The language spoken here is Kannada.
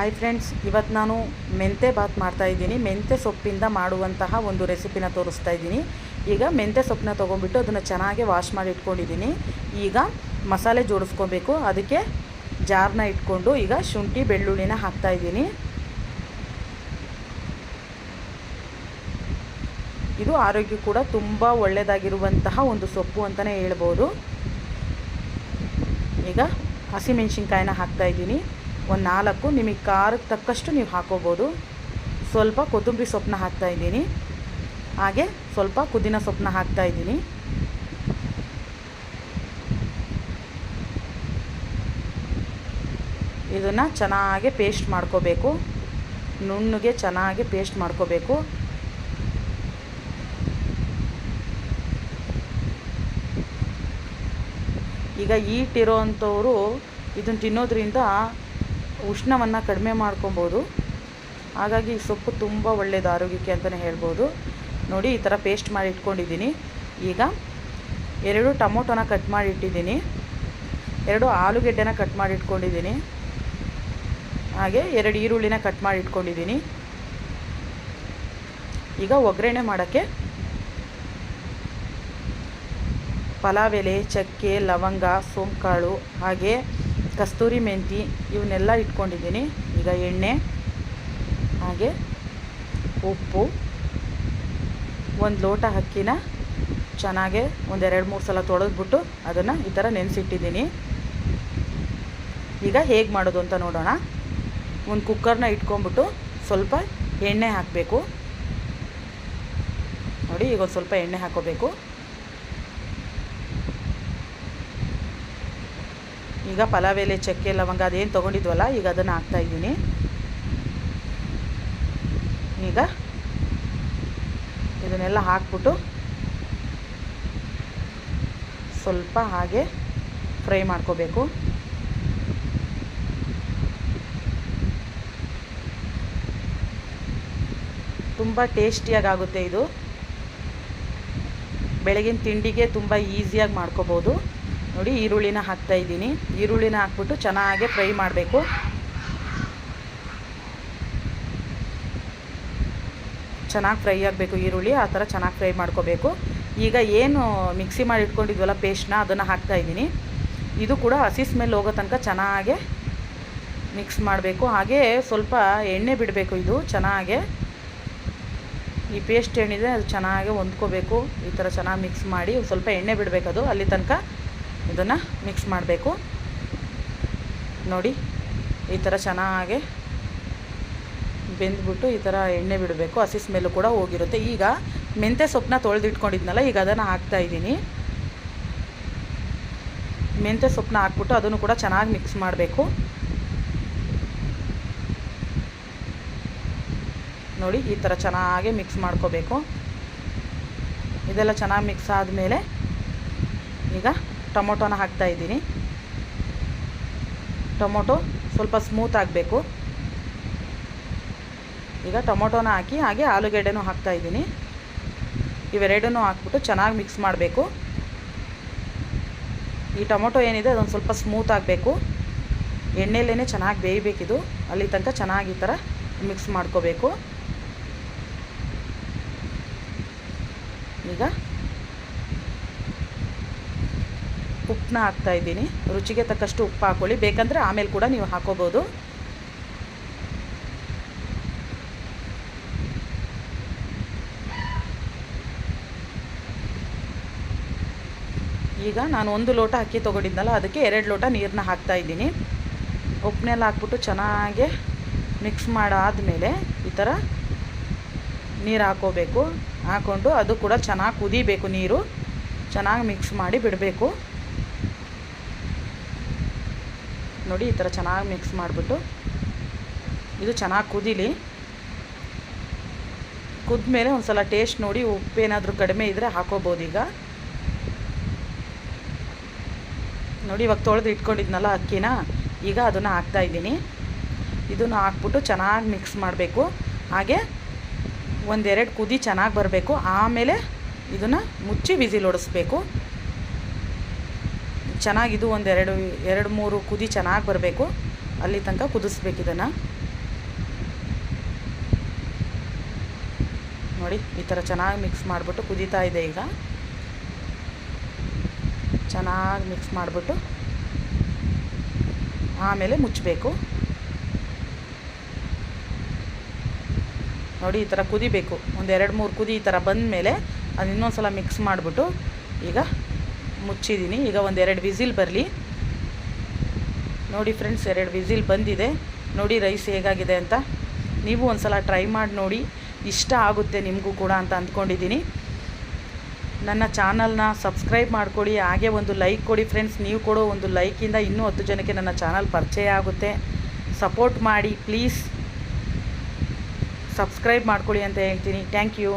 ಹಾಯ್ ಫ್ರೆಂಡ್ಸ್ ಇವತ್ತು ನಾನು ಮೆಂತೆ ಬಾತ್ ಮಾಡ್ತಾ ಇದ್ದೀನಿ. ಮೆಂತೆ ಸೊಪ್ಪಿಂದ ಮಾಡುವಂತಹ ಒಂದು ರೆಸಿಪಿನ ತೋರಿಸ್ತಾ ಇದ್ದೀನಿ. ಈಗ ಮೆಂತೆ ಸೊಪ್ಪನ್ನ ತೊಗೊಂಡ್ಬಿಟ್ಟು ಅದನ್ನು ಚೆನ್ನಾಗಿ ವಾಶ್ ಮಾಡಿ ಇಟ್ಕೊಂಡಿದ್ದೀನಿ. ಈಗ ಮಸಾಲೆ ಜೋಡಿಸ್ಕೊಬೇಕು. ಅದಕ್ಕೆ ಜಾರ್ನ ಇಟ್ಕೊಂಡು ಈಗ ಶುಂಠಿ, ಬೆಳ್ಳುಳ್ಳಿನ ಹಾಕ್ತಾ ಇದ್ದೀನಿ. ಇದು ಆರೋಗ್ಯ ಕೂಡ ತುಂಬ ಒಳ್ಳೆಯದಾಗಿರುವಂತಹ ಒಂದು ಸೊಪ್ಪು ಅಂತಲೇ ಹೇಳ್ಬೋದು. ಈಗ ಹಸಿಮೆಣ್ಸಿನ್ಕಾಯಿನ ಹಾಕ್ತಾ ಇದ್ದೀನಿ. ಒಂದು ನಾಲ್ಕು, ನಿಮಗೆ ಖಾರಕ್ಕೆ ತಕ್ಕಷ್ಟು ನೀವು ಹಾಕೋಬೋದು. ಸ್ವಲ್ಪ ಕೊತ್ತಂಬರಿ ಸೊಪ್ಪನ್ನ ಹಾಕ್ತಾ ಇದ್ದೀನಿ. ಹಾಗೆ ಸ್ವಲ್ಪ ಪುದೀನ ಸೊಪ್ಪನ್ನ ಹಾಕ್ತಾ ಇದ್ದೀನಿ. ಇದನ್ನು ಚೆನ್ನಾಗಿ ಪೇಸ್ಟ್ ಮಾಡ್ಕೋಬೇಕು. ನುಣ್ಣಗೆ ಚೆನ್ನಾಗಿ ಪೇಸ್ಟ್ ಮಾಡ್ಕೋಬೇಕು. ಈಗ ಈಟಿರೋ ಅಂಥವರು ಇದನ್ನು ತಿನ್ನೋದ್ರಿಂದ ಉಷ್ಣವನ್ನು ಕಡಿಮೆ ಮಾಡ್ಕೊಬೋದು. ಹಾಗಾಗಿ ಈ ಸೊಪ್ಪು ತುಂಬ ಒಳ್ಳೆಯದು ಆರೋಗ್ಯಕ್ಕೆ ಅಂತಲೇ ಹೇಳ್ಬೋದು. ನೋಡಿ, ಈ ಥರ ಪೇಸ್ಟ್ ಮಾಡಿ ಇಟ್ಕೊಂಡಿದ್ದೀನಿ. ಈಗ ಎರಡು ಟೊಮೊಟೊನ ಕಟ್ ಮಾಡಿ ಇಟ್ಟಿದ್ದೀನಿ. ಎರಡು ಆಲೂಗೆಡ್ಡೆನ ಕಟ್ ಮಾಡಿ ಇಟ್ಕೊಂಡಿದ್ದೀನಿ. ಹಾಗೆ ಎರಡು ಈರುಳ್ಳಿನ ಕಟ್ ಮಾಡಿ ಇಟ್ಕೊಂಡಿದ್ದೀನಿ. ಈಗ ಒಗ್ಗರಣೆ ಮಾಡೋಕ್ಕೆ ಪಲಾವ್ ಎಲೆ, ಚಕ್ಕೆ, ಲವಂಗ, ಸೋಂಕಾಳು ಹಾಗೆ ಕಸ್ತೂರಿ ಮೆಂತಿ ಇವನ್ನೆಲ್ಲ ಇಟ್ಕೊಂಡಿದ್ದೀನಿ. ಈಗ ಎಣ್ಣೆ, ಹಾಗೆ ಉಪ್ಪು, ಒಂದು ಲೋಟ ಅಕ್ಕಿನ ಚೆನ್ನಾಗೆ ಒಂದೆರಡು ಮೂರು ಸಲ ತೊಳೆದ್ಬಿಟ್ಟು ಅದನ್ನು ಈ ಥರ ನೆನೆಸಿಟ್ಟಿದ್ದೀನಿ. ಈಗ ಹೇಗೆ ಮಾಡೋದು ಅಂತ ನೋಡೋಣ. ಒಂದು ಕುಕ್ಕರ್ನ ಇಟ್ಕೊಂಡ್ಬಿಟ್ಟು ಸ್ವಲ್ಪ ಎಣ್ಣೆ ಹಾಕಬೇಕು. ನೋಡಿ, ಈಗ ಒಂದು ಸ್ವಲ್ಪ ಎಣ್ಣೆ ಹಾಕೋಬೇಕು. ಈಗ ಪಲಾವ್ ಎಲೆ ಚಕ್ಕೆ ಲವಂಗ ಅದೇನು ತೊಗೊಂಡಿದ್ವಲ್ಲ, ಈಗ ಅದನ್ನು ಹಾಕ್ತಾಯಿದ್ದೀನಿ ಈಗ ಇದನ್ನೆಲ್ಲ ಹಾಕ್ಬಿಟ್ಟು ಸ್ವಲ್ಪ ಹಾಗೆ ಫ್ರೈ ಮಾಡ್ಕೋಬೇಕು. ತುಂಬ ಟೇಸ್ಟಿಯಾಗುತ್ತೆ ಇದು. ಬೆಳಗಿನ ತಿಂಡಿಗೆ ತುಂಬ ಈಸಿಯಾಗಿ ಮಾಡ್ಕೋಬೋದು. ನೋಡಿ ಈರುಳ್ಳಿನ ಹಾಕ್ತಾ ಇದ್ದೀನಿ. ಈರುಳ್ಳಿನ ಹಾಕ್ಬಿಟ್ಟು ಚೆನ್ನಾಗೆ ಫ್ರೈ ಮಾಡಬೇಕು. ಚೆನ್ನಾಗಿ ಫ್ರೈ ಆಗಬೇಕು ಈರುಳ್ಳಿ, ಆ ಥರ ಚೆನ್ನಾಗಿ ಫ್ರೈ ಮಾಡ್ಕೋಬೇಕು. ಈಗ ಏನು ಮಿಕ್ಸಿ ಮಾಡಿ ಇಟ್ಕೊಂಡಿದ್ವಲ್ಲ ಪೇಸ್ಟ್ನ, ಅದನ್ನು ಹಾಕ್ತಾ ಇದ್ದೀನಿ. ಇದು ಕೂಡ ಹಸಿ ಸ್ಮೆಲ್ ಹೋಗೋ ತನಕ ಚೆನ್ನಾಗೆ ಮಿಕ್ಸ್ ಮಾಡಬೇಕು. ಹಾಗೇ ಸ್ವಲ್ಪ ಎಣ್ಣೆ ಬಿಡಬೇಕು ಇದು, ಚೆನ್ನಾಗೆ. ಈ ಪೇಸ್ಟ್ ಏನಿದೆ ಅದು ಚೆನ್ನಾಗೆ ಹೊಂದ್ಕೋಬೇಕು. ಈ ಥರ ಚೆನ್ನಾಗಿ ಮಿಕ್ಸ್ ಮಾಡಿ ಸ್ವಲ್ಪ ಎಣ್ಣೆ ಬಿಡಬೇಕದು ಅಲ್ಲಿ ತನಕ ಇದನ್ನು ಮಿಕ್ಸ್ ಮಾಡಬೇಕು. ನೋಡಿ, ಈ ಥರ ಚೆನ್ನಾಗೆ ಬೆಂದ್ಬಿಟ್ಟು ಈ ಥರ ಎಣ್ಣೆ ಬಿಡಬೇಕು. ಹಸಿ ಸ್ಮೆಲ್ಲು ಕೂಡ ಹೋಗಿರುತ್ತೆ. ಈಗ ಮೆಂತ್ಯ ಸೊಪ್ಪನ್ನ ತೊಳೆದಿಟ್ಕೊಂಡಿದ್ನಲ್ಲ, ಈಗ ಅದನ್ನು ಹಾಕ್ತಾಯಿದ್ದೀನಿ ಮೆಂತ್ಯ ಸೊಪ್ಪನ್ನ ಹಾಕ್ಬಿಟ್ಟು ಅದನ್ನು ಕೂಡ ಚೆನ್ನಾಗಿ ಮಿಕ್ಸ್ ಮಾಡಬೇಕು. ನೋಡಿ, ಈ ಥರ ಚೆನ್ನಾಗಿ ಮಿಕ್ಸ್ ಮಾಡ್ಕೋಬೇಕು. ಇದೆಲ್ಲ ಚೆನ್ನಾಗಿ ಮಿಕ್ಸ್ ಆದಮೇಲೆ ಈಗ ಟೊಮೊಟೊನ ಹಾಕ್ತಾಯಿದ್ದೀನಿ ಟೊಮೊಟೊ ಸ್ವಲ್ಪ ಸ್ಮೂತ್ ಆಗಬೇಕು. ಈಗ ಟೊಮೊಟೊನ ಹಾಕಿ ಹಾಗೆ ಆಲೂಗೆಡ್ಡೆನೂ ಹಾಕ್ತಾಯಿದ್ದೀನಿ ಇವೆರಡನ್ನೂ ಹಾಕ್ಬಿಟ್ಟು ಚೆನ್ನಾಗಿ ಮಿಕ್ಸ್ ಮಾಡಬೇಕು. ಈ ಟೊಮೊಟೊ ಏನಿದೆ ಅದೊಂದು ಸ್ವಲ್ಪ ಸ್ಮೂತ್ ಆಗಬೇಕು. ಎಣ್ಣೆಲೇ ಚೆನ್ನಾಗಿ ಬೇಯಬೇಕಿದು. ಅಲ್ಲಿ ತನಕ ಚೆನ್ನಾಗಿ ಈ ಥರ ಮಿಕ್ಸ್ ಮಾಡ್ಕೋಬೇಕು. ಈಗ ಉಪ್ಪನ್ನ ಹಾಕ್ತಾಯಿದ್ದೀನಿ ರುಚಿಗೆ ತಕ್ಕಷ್ಟು ಉಪ್ಪು ಹಾಕ್ಕೊಳ್ಳಿ ಬೇಕಂದರೆ ಆಮೇಲೆ ಕೂಡ ನೀವು ಹಾಕೋಬೋದು. ಈಗ ನಾನು ಒಂದು ಲೋಟ ಅಕ್ಕಿ ತೊಗೊಂಡಿದ್ದಲ್ಲ ಅದಕ್ಕೆ ಎರಡು ಲೋಟ ನೀರನ್ನ ಹಾಕ್ತಾಯಿದ್ದೀನಿ ಉಪ್ಪನ್ನೆಲ್ಲ ಹಾಕ್ಬಿಟ್ಟು ಚೆನ್ನಾಗಿ ಮಿಕ್ಸ್ ಮಾಡಾದಮೇಲೆ ಈ ಥರ ನೀರು ಹಾಕೋಬೇಕು. ಹಾಕ್ಕೊಂಡು ಅದು ಕೂಡ ಚೆನ್ನಾಗಿ ಕುದಿಬೇಕು ನೀರು. ಚೆನ್ನಾಗಿ ಮಿಕ್ಸ್ ಮಾಡಿ ಬಿಡಬೇಕು. ನೋಡಿ ಈ ಥರ ಚೆನ್ನಾಗಿ ಮಿಕ್ಸ್ ಮಾಡಿಬಿಟ್ಟು ಇದು ಚೆನ್ನಾಗಿ ಕುದೀಲಿ. ಕುದ್ಮೇಲೆ ಒಂದು ಸಲ ಟೇಸ್ಟ್ ನೋಡಿ ಉಪ್ಪೇನಾದರೂ ಕಡಿಮೆ ಇದ್ದರೆ ಹಾಕೋಬೋದು ಈಗ. ನೋಡಿ ಇವಾಗ ತೊಳೆದು ಇಟ್ಕೊಂಡಿದ್ನಲ್ಲ ಅಕ್ಕಿನ, ಈಗ ಅದನ್ನು ಹಾಕ್ತಾಯಿದ್ದೀನಿ ಇದನ್ನು ಹಾಕ್ಬಿಟ್ಟು ಚೆನ್ನಾಗಿ ಮಿಕ್ಸ್ ಮಾಡಬೇಕು. ಹಾಗೆ ಒಂದೆರಡು ಕುದಿ ಚೆನ್ನಾಗಿ ಬರಬೇಕು. ಆಮೇಲೆ ಇದನ್ನು ಮುಚ್ಚಿ ವಿಸಿಲ್ ಹೊಡಿಸ್ಬೇಕು ಚೆನ್ನಾಗಿದು ಒಂದು ಎರಡು ಎರಡು, ಮೂರು ಕುದಿ ಚೆನ್ನಾಗಿ ಬರಬೇಕು. ಅಲ್ಲಿ ತನಕ ಕುದಿಸ್ಬೇಕು ಇದನ್ನು. ನೋಡಿ, ಈ ಥರ ಚೆನ್ನಾಗಿ ಮಿಕ್ಸ್ ಮಾಡಿಬಿಟ್ಟು ಕುದೀತಾ ಇದೆ ಈಗ. ಚೆನ್ನಾಗಿ ಮಿಕ್ಸ್ ಮಾಡಿಬಿಟ್ಟು ಆಮೇಲೆ ಮುಚ್ಚಬೇಕು ನೋಡಿ, ಈ ಥರ ಕುದಿಬೇಕು. ಒಂದು ಎರಡು, ಮೂರು ಕುದಿ ಈ ಥರ ಬಂದಮೇಲೆ ಅದು ಇನ್ನೊಂದು ಸಲ ಮಿಕ್ಸ್ ಮಾಡಿಬಿಟ್ಟು ಈಗ ಮುಚ್ಚಿದ್ದೀನಿ. ಈಗ ಒಂದು ಎರಡು ವಿಸಿಲ್ ಬರಲಿ. ನೋಡಿ ಫ್ರೆಂಡ್ಸ್, ಎರಡು ವಿಸಿಲ್ ಬಂದಿದೆ. ನೋಡಿ ರೈಸ್ ಹೇಗಾಗಿದೆ ಅಂತ. ನೀವು ಒಂದು ಸಲ ಟ್ರೈ ಮಾಡಿ ನೋಡಿ. ಇಷ್ಟ ಆಗುತ್ತೆ ನಿಮಗೂ ಕೂಡ ಅಂತ ಅಂದ್ಕೊಂಡಿದ್ದೀನಿ. ನನ್ನ ಚಾನಲ್ನ ಸಬ್ಸ್ಕ್ರೈಬ್ ಮಾಡ್ಕೊಳ್ಳಿ ಹಾಗೆ ಒಂದು ಲೈಕ್ ಕೊಡಿ ಫ್ರೆಂಡ್ಸ್. ನೀವು ಕೊಡೋ ಒಂದು ಲೈಕಿಂದ ಇನ್ನೂ ಹತ್ತು ಜನಕ್ಕೆ ನನ್ನ ಚಾನಲ್ ಪರಿಚಯ ಆಗುತ್ತೆ. ಸಪೋರ್ಟ್ ಮಾಡಿ, ಪ್ಲೀಸ್. ಸಬ್ಸ್ಕ್ರೈಬ್ ಮಾಡ್ಕೊಳ್ಳಿ ಅಂತ ಹೇಳ್ತೀನಿ. Thank you.